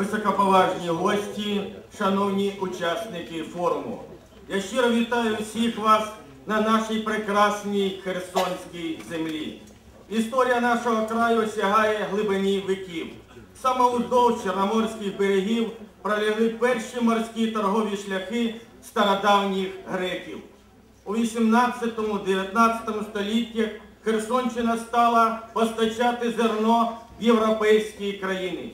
високоповажні гості, шановні учасники форуму. Я щиро вітаю всіх вас на нашій прекрасній Херсонській землі. Історія нашого краю сягає глибині віків. Саме уздовж Чорноморських берегів пролягли перші морські торгові шляхи стародавніх греків. У 18-19 століттях Херсонщина стала постачати зерно в європейські країни.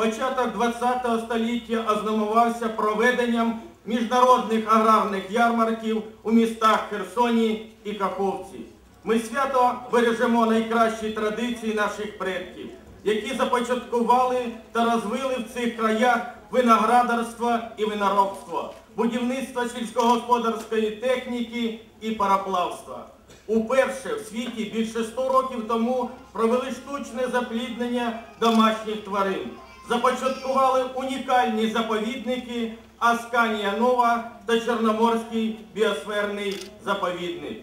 Початок 20 століття ознамувався проведенням міжнародних аграрних ярмарків у містах Херсоні і Каховці. Ми свято бережемо найкращі традиції наших предків, які започаткували та розвили в цих краях виноградарство і виноробство, будівництво сільськогосподарської техніки і пароплавства. Уперше в світі більше 100 років тому провели штучне запліднення домашніх тварин. Започаткували унікальні заповідники Асканія Нова та Чорноморський біосферний заповідник.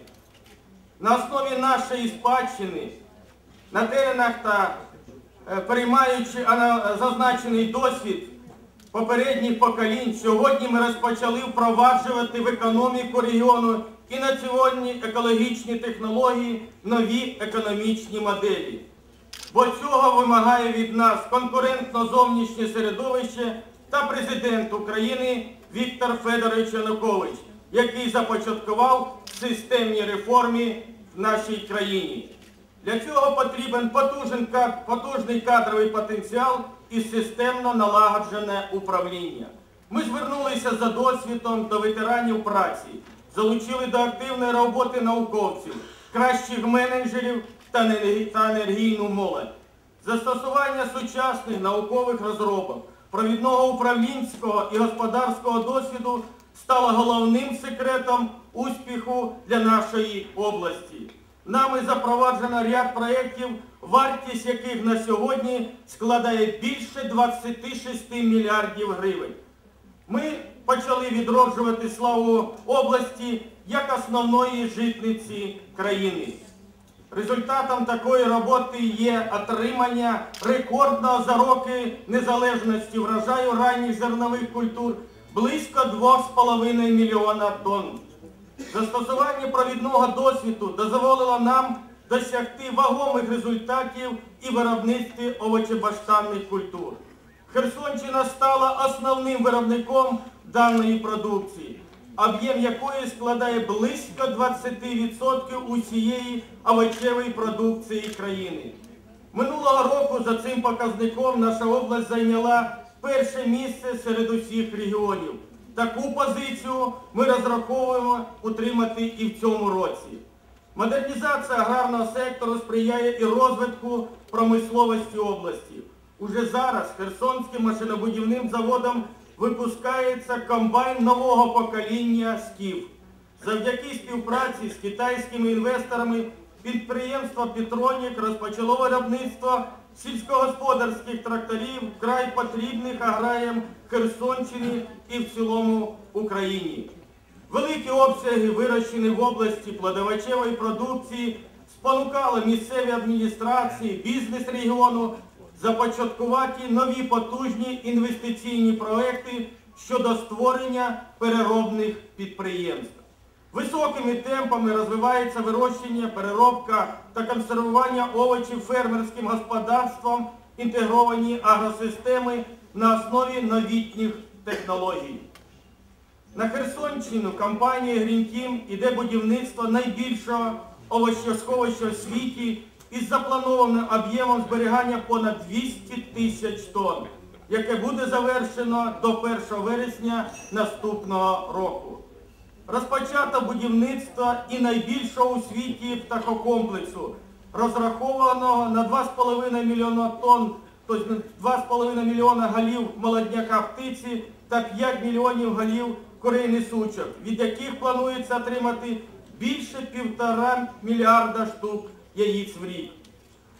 На основі нашої спадщини на теренах та е, переймаючи зазначений досвід попередніх поколінь, сьогодні ми розпочали впроваджувати в економіку регіону інноваційні екологічні технології, нові економічні моделі. Бо цього вимагає від нас конкурентно зовнішнє середовище та президент України Віктор Федорович Янукович, який започаткував системні реформи в нашій країні. Для цього потрібен потужний кадровий потенціал і системно налагоджене управління. Ми звернулися за досвідом до ветеранів праці, залучили до активної роботи науковців, кращих менеджерів та енергійну молодь. Застосування сучасних наукових розробок, провідного управлінського і господарського досвіду стало головним секретом успіху для нашої області. Нами запроваджено ряд проєктів, вартість яких на сьогодні складає більше 26 мільярдів гривень. Ми почали відроджувати славу області як основної житниці країни. Результатом такої роботи є отримання рекордного за роки незалежності врожаю ранніх зернових культур близько 2,5 мільйона тонн. Застосування провідного досвіду дозволило нам досягти вагомих результатів і виробництві овочебаштанних культур. Херсонщина стала основним виробником даної продукції, об'єм якої складає близько 20% усієї овочевої продукції країни. Минулого року за цим показником наша область зайняла перше місце серед усіх регіонів. Таку позицію ми розраховуємо утримати і в цьому році. Модернізація аграрного сектору сприяє і розвитку промисловості області. Уже зараз Херсонським машинобудівним заводом випускається комбайн нового покоління СКІФ. Завдяки співпраці з китайськими інвесторами підприємство Петронік розпочало виробництво сільськогосподарських тракторів вкрай потрібних аграям Херсонщини і в цілому Україні. Великі обсяги вирощені в області плодовочевої продукції спонукали місцеві адміністрації, бізнес регіону започаткувати нові потужні інвестиційні проекти щодо створення переробних підприємств. Високими темпами розвивається вирощення, переробка та консервування овочів фермерським господарством, інтегровані агросистеми на основі новітніх технологій. На Херсонщину компанія Грінтім іде будівництво найбільшого овощосховища в світі із запланованим об'ємом зберігання понад 200 тисяч тонн, яке буде завершено до 1 вересня наступного року. Розпочато будівництво і найбільшого у світі птахокомплексу, розрахованого на 2,5 мільйона тонн, тобто 2,5 мільйона голів молодняка птиці та 5 мільйонів голів курей несучок, від яких планується отримати більше півтора мільярда штук яїць в рік.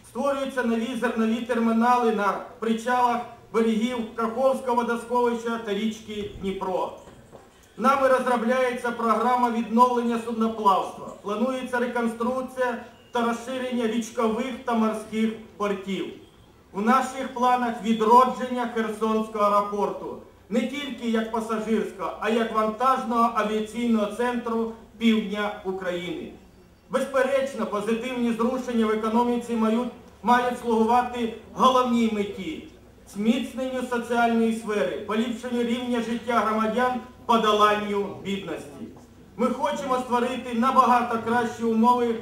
Створюються нові зернові термінали на причалах берегів Каховського водосховища та річки Дніпро. Нами розробляється програма відновлення судноплавства. Планується реконструкція та розширення річкових та морських портів. в наших планах відродження Херсонського аеропорту не тільки як пасажирського, а як вантажного авіаційного центру півдня України. Безперечно, позитивні зрушення в економіці мають, мають слугувати головній меті зміцненню соціальної сфери, поліпшенню рівня життя громадян, подоланню бідності. Ми хочемо створити набагато кращі умови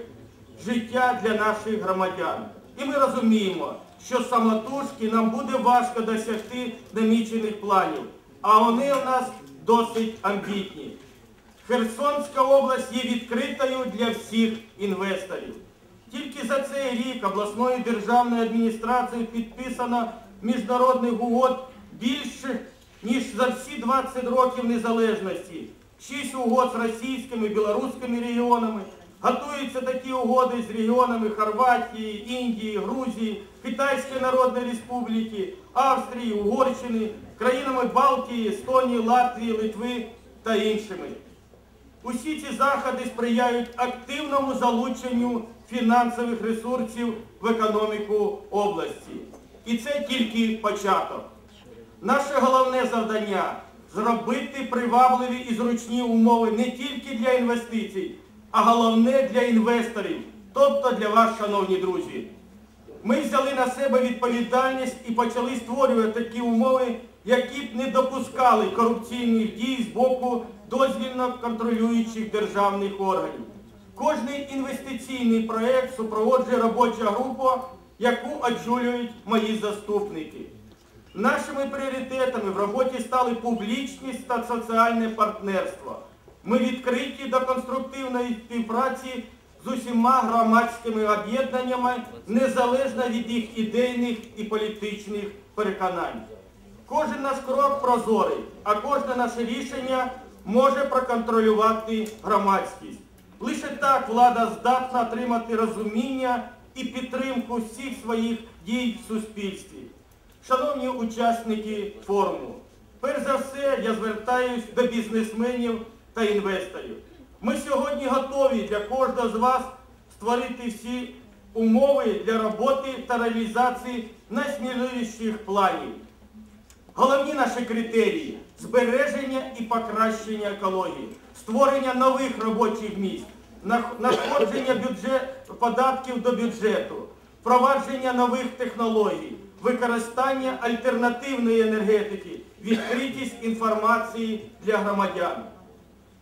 життя для наших громадян. І ми розуміємо, що самотужки нам буде важко досягти намічених планів, а вони у нас досить амбітні. Херсонська область є відкритою для всіх інвесторів. Тільки за цей рік обласною державною адміністрацією підписано міжнародних угод більше, ніж за всі 20 років незалежності. Шість угод з російськими, білоруськими регіонами. Готуються такі угоди з регіонами Хорватії, Індії, Грузії, Китайської Народної Республіки, Австрії, Угорщини, країнами Балтії, Естонії, Латвії, Литви та іншими. Усі ці заходи сприяють активному залученню фінансових ресурсів в економіку області. І це тільки початок. Наше головне завдання зробити привабливі і зручні умови не тільки для інвестицій, а головне для інвесторів, тобто для вас, шановні друзі. Ми взяли на себе відповідальність і почали створювати такі умови, які б не допускали корупційних дій з боку дозвільно контролюючих державних органів. Кожний інвестиційний проєкт супроводжує робоча група, яку очолюють мої заступники. Нашими пріоритетами в роботі стали публічність та соціальне партнерство. Ми відкриті до конструктивної співпраці з усіма громадськими об'єднаннями, незалежно від їх ідейних і політичних переконань. Кожен наш крок прозорий, а кожне наше рішення може проконтролювати громадськість. Лише так влада здатна отримати розуміння і підтримку всіх своїх дій в суспільстві. Шановні учасники форуму, перш за все я звертаюсь до бізнесменів та інвесторів. Ми сьогодні готові для кожного з вас створити всі умови для роботи та реалізації найсміливіших планів. Головні наші критерії збереження і покращення екології, створення нових робочих місць, надходження бюджет, податків до бюджету, впровадження нових технологій, використання альтернативної енергетики, відкритість інформації для громадян.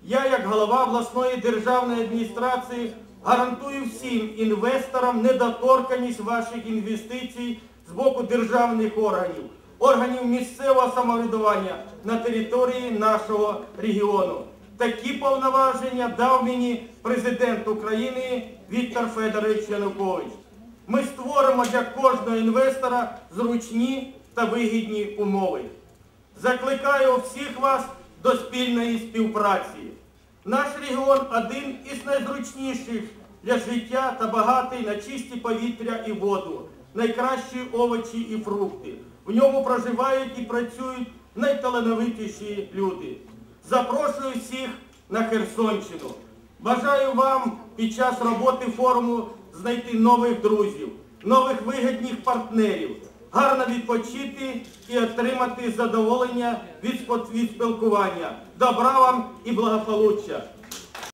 Я, як голова обласної державної адміністрації, гарантую всім інвесторам недоторканість ваших інвестицій з боку державних органів, органів місцевого самоврядування на території нашого регіону. Такі повноваження дав мені президент України Віктор Федорович Янукович. Ми створимо для кожного інвестора зручні та вигідні умови. Закликаю всіх вас до спільної співпраці. Наш регіон один із найзручніших для життя та багатий на чисті повітря і воду, найкращі овочі і фрукти. В ньому проживають і працюють найталановитіші люди. Запрошую всіх на Херсонщину. Бажаю вам під час роботи форуму знайти нових друзів, нових вигідних партнерів, гарно відпочити і отримати задоволення від спілкування. Добра вам і благополуччя!